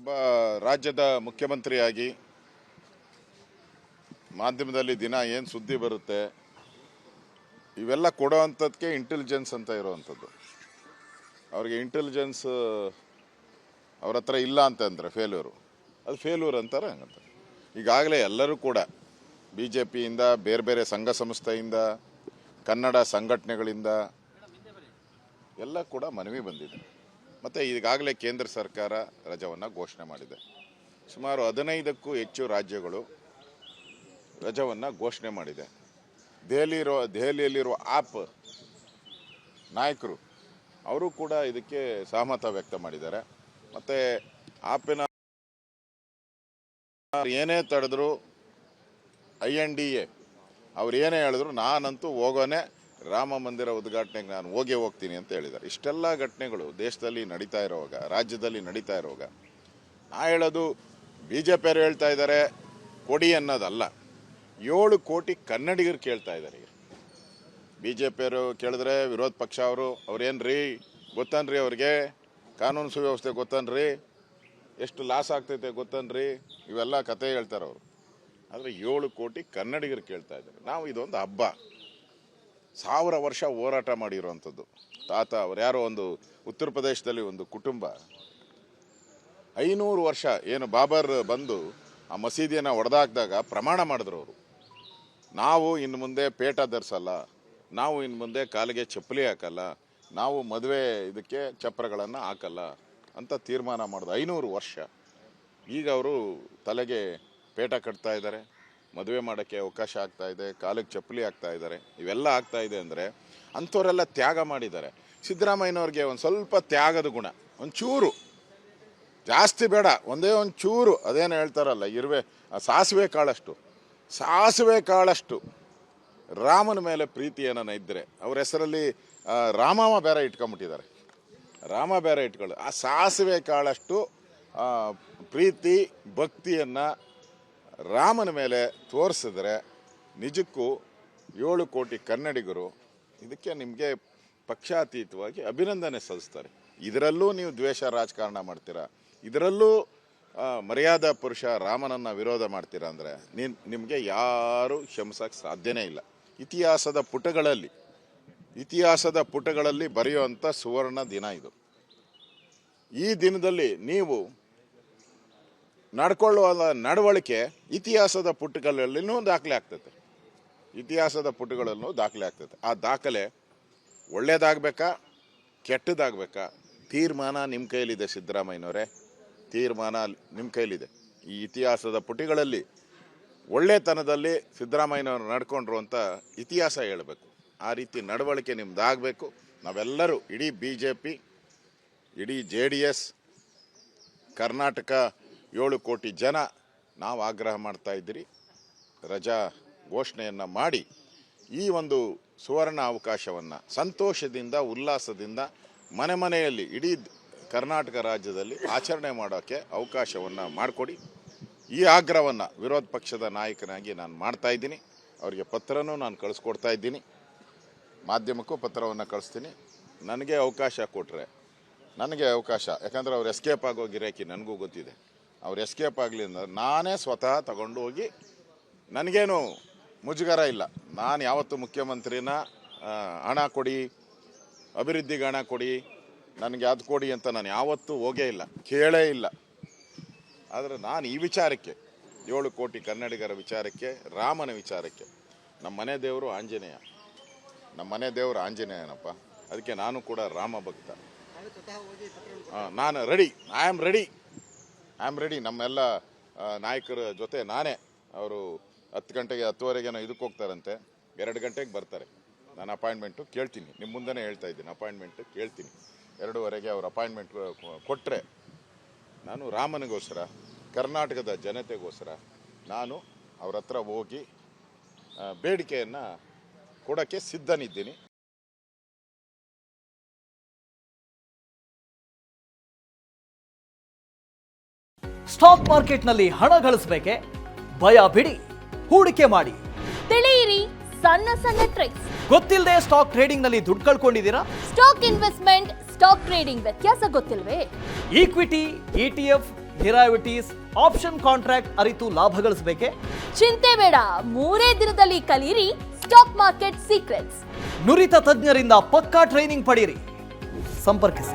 ಒಬ್ಬ ರಾಜ್ಯದ ಮುಖ್ಯಮಂತ್ರಿಯಾಗಿ ಮಾಧ್ಯಮದಲ್ಲಿ ದಿನ ಏನು ಸುದ್ದಿ ಬರುತ್ತೆ, ಇವೆಲ್ಲ ಕೊಡೋ ಅಂಥದ್ದಕ್ಕೆ ಇಂಟೆಲಿಜೆನ್ಸ್ ಅಂತ ಇರೋವಂಥದ್ದು. ಅವ್ರಿಗೆ ಇಂಟೆಲಿಜೆನ್ಸ್ ಅವ್ರ ಹತ್ರ ಇಲ್ಲ ಅಂತಂದರೆ ಫೇಲ್ಯೂರು ಅದು ಫೇಲ್ಯೂರ್ ಅಂತಾರೆ ಹಂಗಂತ ಈಗಾಗಲೇ ಎಲ್ಲರೂ ಕೂಡ ಬಿ ಜೆ ಪಿಯಿಂದ ಬೇರೆ ಬೇರೆ ಸಂಘ ಸಂಸ್ಥೆಯಿಂದ, ಕನ್ನಡ ಸಂಘಟನೆಗಳಿಂದ ಎಲ್ಲ ಕೂಡ ಮನವಿ ಬಂದಿದೆ. ಮತ್ತು ಈಗಾಗಲೇ ಕೇಂದ್ರ ಸರ್ಕಾರ ರಜವನ್ನು ಘೋಷಣೆ ಮಾಡಿದೆ. ಸುಮಾರು ಹದಿನೈದಕ್ಕೂ ಹೆಚ್ಚು ರಾಜ್ಯಗಳು ರಜವನ್ನು ಘೋಷಣೆ ಮಾಡಿದೆ. ದೆಹಲಿರೋ, ದೆಹಲಿಯಲ್ಲಿರುವ ಆಪ್ ನಾಯಕರು ಅವರು ಕೂಡ ಇದಕ್ಕೆ ಸಹಮತ ವ್ಯಕ್ತ ಮಾಡಿದ್ದಾರೆ. ಮತ್ತು ಆಪಿನ ಏನೇ ತಡೆದ್ರು ಐ ಎನ್ ಡಿ ಎ, ಅವ್ರು ಏನೇ ಹೇಳಿದ್ರು ನಾನಂತೂ ಹೋಗೋನೆ ರಾಮ ಮಂದಿರ ಉದ್ಘಾಟನೆಗೆ ನಾನು ಹೋಗೇ ಹೋಗ್ತೀನಿ ಅಂತ ಹೇಳಿದ್ದಾರೆ. ಇಷ್ಟೆಲ್ಲ ಘಟನೆಗಳು ದೇಶದಲ್ಲಿ ನಡೀತಾ ಇರೋವಾಗ ರಾಜ್ಯದಲ್ಲಿ ನಡೀತಾ ಇರೋವಾಗ ನಾ ಹೇಳೋದು ಬಿ ಜೆ ಪಿಯವರು ಹೇಳ್ತಾ ಇದ್ದಾರೆ, ಕೊಡಿ ಅನ್ನೋದಲ್ಲ. ಏಳು ಕೋಟಿ ಕನ್ನಡಿಗರು ಕೇಳ್ತಾ ಇದ್ದಾರೆ ಈಗ. ಬಿ ಜೆ ಪಿಯವರು ಕೇಳಿದ್ರೆ ವಿರೋಧ ಪಕ್ಷ ಅವರು, ಅವ್ರೇನ್ರಿ? ಗೊತ್ತನ್ರಿ ಅವ್ರಿಗೆ? ಕಾನೂನು ಸುವ್ಯವಸ್ಥೆ ಗೊತ್ತನ್ರಿ? ಎಷ್ಟು ಲಾಸ್ ಆಗ್ತೈತೆ ಗೊತ್ತನ್ರಿ? ಇವೆಲ್ಲ ಕತೆ ಹೇಳ್ತಾರೆ ಅವರು. ಆದರೆ ಏಳು ಕೋಟಿ ಕನ್ನಡಿಗರು ಕೇಳ್ತಾ ಇದ್ದಾರೆ. ನಾವು ಇದೊಂದು ಹಬ್ಬ. ಸಾವಿರ ವರ್ಷ ಹೋರಾಟ ಮಾಡಿರುವಂಥದ್ದು. ತಾತ ಅವ್ರು ಯಾರೋ ಒಂದು ಉತ್ತರ ಪ್ರದೇಶದಲ್ಲಿ ಒಂದು ಕುಟುಂಬ. ಐನೂರು ವರ್ಷ ಏನು ಬಾಬರ್ ಬಂದು ಆ ಮಸೀದಿಯನ್ನು ಒಡೆದಾಕಿದಾಗ ಪ್ರಮಾಣ ಮಾಡಿದ್ರು ಅವರು. ನಾವು ಇನ್ನು ಮುಂದೆ ಪೇಟ ಧರಿಸಲ್ಲ, ನಾವು ಇನ್ನು ಮುಂದೆ ಕಾಲಿಗೆ ಚಪ್ಪಲಿ ಹಾಕಲ್ಲ, ನಾವು ಮದುವೆ ಇದಕ್ಕೆ ಚಪ್ರಗಳನ್ನು ಹಾಕಲ್ಲ ಅಂತ ತೀರ್ಮಾನ ಮಾಡಿದ ಐನೂರು ವರ್ಷ. ಈಗ ಅವರು ತಲೆಗೆ ಪೇಟ ಕಟ್ತಾ ಇದ್ದಾರೆ. ಮದುವೆ ಮಾಡೋಕ್ಕೆ ಅವಕಾಶ ಆಗ್ತಾ ಇದೆ, ಕಾಲಿಗೆ ಚಪ್ಪಲಿ ಆಗ್ತಾ ಇದ್ದಾರೆ, ಇವೆಲ್ಲ ಆಗ್ತಾ ಇದೆ ಅಂದರೆ ಅಂಥವರೆಲ್ಲ ತ್ಯಾಗ ಮಾಡಿದ್ದಾರೆ. ಸಿದ್ದರಾಮಯ್ಯನವ್ರಿಗೆ ಒಂದು ಸ್ವಲ್ಪ ತ್ಯಾಗದ ಗುಣ ಒಂಚೂರು ಜಾಸ್ತಿ ಬೇಡ, ಒಂದೇ ಒಂದು ಚೂರು, ಅದೇನು ಹೇಳ್ತಾರಲ್ಲ, ಇರುವೆ ಸಾಸಿವೆ ಕಾಳಷ್ಟು ಸಾಸಿವೆ ಕಾಳಷ್ಟು, ರಾಮನ ಮೇಲೆ ಪ್ರೀತಿ ಏನನ್ನ ಇದ್ದರೆ ಅವ್ರ ಹೆಸರಲ್ಲಿ ರಾಮವ ಬೇರೆ ಇಟ್ಕೊಂಬಿಟ್ಟಿದ್ದಾರೆ ರಾಮ ಬೇರೆ ಇಟ್ಕೊಳ್ಳು, ಆ ಸಾಸಿವೆ ಕಾಳಷ್ಟು ಪ್ರೀತಿ, ಭಕ್ತಿಯನ್ನು ರಾಮನ ಮೇಲೆ ತೋರಿಸಿದ್ರೆ ನಿಜಕ್ಕೂ ಏಳು ಕೋಟಿ ಕನ್ನಡಿಗರು ಇದಕ್ಕೆ ನಿಮಗೆ ಪಕ್ಷಾತೀತವಾಗಿ ಅಭಿನಂದನೆ ಸಲ್ಲಿಸ್ತಾರೆ. ಇದರಲ್ಲೂ ನೀವು ದ್ವೇಷ ರಾಜಕಾರಣ ಮಾಡ್ತೀರಾ? ಇದರಲ್ಲೂ ಮರ್ಯಾದಾ ಪುರುಷ ರಾಮನನ್ನ ವಿರೋಧ ಮಾಡ್ತೀರಾ ಅಂದರೆ ನಿನ್, ನಿಮಗೆ ಯಾರೂ ಕ್ಷಮಿಸೋಕ್ಕೆ ಸಾಧ್ಯನೇ ಇಲ್ಲ. ಇತಿಹಾಸದ ಪುಟಗಳಲ್ಲಿ ಇತಿಹಾಸದ ಪುಟಗಳಲ್ಲಿ ಬರೆಯುವಂಥ ಸುವರ್ಣ ದಿನ ಇದು. ಈ ದಿನದಲ್ಲಿ ನೀವು ನಡ್ಕೊಳ್ಳುವ ನಡವಳಿಕೆ ಇತಿಹಾಸದ ಪುಟಗಳಲ್ಲಿನೂ ದಾಖಲೆ ಆಗ್ತದೆ. ಇತಿಹಾಸದ ಪುಟಗಳಲ್ಲೂ ದಾಖಲೆ ಆಗ್ತದೆ. ಆ ದಾಖಲೆ ಒಳ್ಳೇದಾಗಬೇಕಾ? ಕೆಟ್ಟದಾಗಬೇಕಾ? ತೀರ್ಮಾನ ನಿಮ್ಮ ಕೈಲಿದೆ ಸಿದ್ದರಾಮಯ್ಯನವರೇ. ತೀರ್ಮಾನ ನಿಮ್ಮ ಕೈಲಿದೆ ಈ ಇತಿಹಾಸದ ಪುಟಿಗಳಲ್ಲಿ ಒಳ್ಳೆತನದಲ್ಲಿ ಸಿದ್ದರಾಮಯ್ಯನವರು ನಡ್ಕೊಂಡ್ರು ಅಂತ ಇತಿಹಾಸ ಹೇಳಬೇಕು. ಆ ರೀತಿ ನಡವಳಿಕೆ ನಿಮ್ಮದಾಗಬೇಕು ನಾವೆಲ್ಲರೂ ಇಡೀ ಬಿ ಜೆ ಪಿ ಇಡೀ ಜೆ ಡಿ ಎಸ್, ಕರ್ನಾಟಕ ಏಳು ಕೋಟಿ ಜನ ನಾವು ಆಗ್ರಹ ಮಾಡ್ತಾ ಇದ್ದೀರಿ. ರಜಾ ಘೋಷಣೆಯನ್ನು ಮಾಡಿ ಈ ಒಂದು ಸುವರ್ಣ ಅವಕಾಶವನ್ನು ಸಂತೋಷದಿಂದ, ಉಲ್ಲಾಸದಿಂದ ಮನೆ ಮನೆಯಲ್ಲಿ ಇಡೀ ಕರ್ನಾಟಕ ರಾಜ್ಯದಲ್ಲಿ ಆಚರಣೆ ಮಾಡೋಕ್ಕೆ ಅವಕಾಶವನ್ನು ಮಾಡಿಕೊಡಿ. ಈ ಆಗ್ರಹವನ್ನು ವಿರೋಧ ಪಕ್ಷದ ನಾಯಕನಾಗಿ ನಾನು ಮಾಡ್ತಾ ಇದ್ದೀನಿ. ಅವರಿಗೆ ಪತ್ರನೂ ನಾನು ಕಳಿಸ್ಕೊಡ್ತಾ ಇದ್ದೀನಿ. ಮಾಧ್ಯಮಕ್ಕೂ ಪತ್ರವನ್ನು ಕಳಿಸ್ತೀನಿ. ನನಗೆ ಅವಕಾಶ ಕೊಟ್ಟರೆ ನನಗೆ ಅವಕಾಶ, ಯಾಕಂದರೆ ಅವ್ರು ಎಸ್ಕೇಪ್ ಆಗೋ ನನಗೂ ಗೊತ್ತಿದೆ. ಅವ್ರು ಎಸ್ಕೇಪ್ ಆಗಲಿ ಅಂದ್ರೆ ನಾನೇ ಸ್ವತಃ ತಗೊಂಡು ಹೋಗಿ ನನಗೇನು ಮುಜುಗರ ಇಲ್ಲ. ನಾನು ಯಾವತ್ತು ಮುಖ್ಯಮಂತ್ರಿನ ಹಣ ಕೊಡಿ ಅಭಿವೃದ್ಧಿಗೆ ಹಣ ಕೊಡಿ ನನಗೆ ಅದು ಕೊಡಿ ಅಂತ ನಾನು ಯಾವತ್ತೂ ಹೋಗೇ ಇಲ್ಲ ಕೇಳೇ ಇಲ್ಲ. ಆದರೆ ನಾನು ಈ ವಿಚಾರಕ್ಕೆ ಏಳು ಕೋಟಿ ಕನ್ನಡಿಗರ ವಿಚಾರಕ್ಕೆ ರಾಮನ ವಿಚಾರಕ್ಕೆ ನಮ್ಮ ಮನೆ ದೇವರು ಆಂಜನೇಯ. ನಮ್ಮ ಮನೆ ದೇವರು ಆಂಜನೇಯನಪ್ಪ. ಅದಕ್ಕೆ ನಾನು ಕೂಡ ರಾಮ ಭಕ್ತ. ನಾನು ready I am ready I am ready ನಮ್ಮೆಲ್ಲ ನಾಯಕರ ಜೊತೆ ನಾನೇ. ಅವರು ಹತ್ತು ಗಂಟೆಗೆ ಹತ್ತುವರೆಗೆ ಇದಕ್ಕೆ ಹೋಗ್ತಾರಂತೆ. ಎರಡು ಗಂಟೆಗೆ ಬರ್ತಾರೆ. ನಾನು ಅಪಾಯಿಂಟ್ಮೆಂಟು ಕೇಳ್ತೀನಿ. ನಿಮ್ಮ ಮುಂದೆನೇ ಹೇಳ್ತಾ ಇದ್ದೀನಿ. ಅಪಾಯಿಂಟ್ಮೆಂಟ್ ಕೇಳ್ತೀನಿ. ಎರಡೂವರೆಗೆ ಅವ್ರ ಅಪಾಯಿಂಟ್ಮೆಂಟ್ ಕೊಟ್ಟರೆ ನಾನು ರಾಮನಿಗೋಸ್ಕರ, ಕರ್ನಾಟಕದ ಜನತೆಗೋಸ್ಕರ ನಾನು ಅವ್ರ ಹತ್ರ ಹೋಗಿ ಬೇಡಿಕೆಯನ್ನು ಕೊಡೋಕ್ಕೆ ಸಿದ್ಧನಿದ್ದೀನಿ. ಸ್ಟಾಕ್ ಮಾರ್ಕೆಟ್ನಲ್ಲಿ ಹಣ ಗಳಿಸಬೇಕೆ? ಭಯ ಬಿಡಿ. ಹೂಡಿಕೆ ಮಾಡಿ. ತಿಳಿಯಿರಿ ಸಣ್ಣ ಸಣ್ಣ ಟ್ರಿಕ್ಸ್ ಗೊತ್ತಿಲ್ಲದೆ ಸ್ಟಾಕ್ ಟ್ರೇಡಿಂಗ್ನಲ್ಲಿ ದುಡ್ಡು ಕಳ್ಕೊಂಡಿದ್ದೀರಾ? ಸ್ಟಾಕ್ ಇನ್ವೆಸ್ಟ್ಮೆಂಟ್ ಸ್ಟಾಕ್ ಟ್ರೇಡಿಂಗ್ ವ್ಯತ್ಯಾಸ ಗೊತ್ತಿಲ್ವೇ? Equity ETF derivatives option contract ಅರಿತು ಲಾಭ ಗಳಿಸಬೇಕೆ? ಚಿಂತೆ ಬೇಡ ಮೂರೇ ದಿನದಲ್ಲಿ ಕಲಿಯಿರಿ ಸ್ಟಾಕ್ ಮಾರ್ಕೆಟ್ ಸೀಕ್ರೆಟ್ಸ್ ನುರಿತ ತಜ್ಞರಿಂದ ಪಕ್ಕಾ ಟ್ರೈನಿಂಗ್ ಪಡೆಯಿರಿ ಸಂಪರ್ಕಿಸಿ.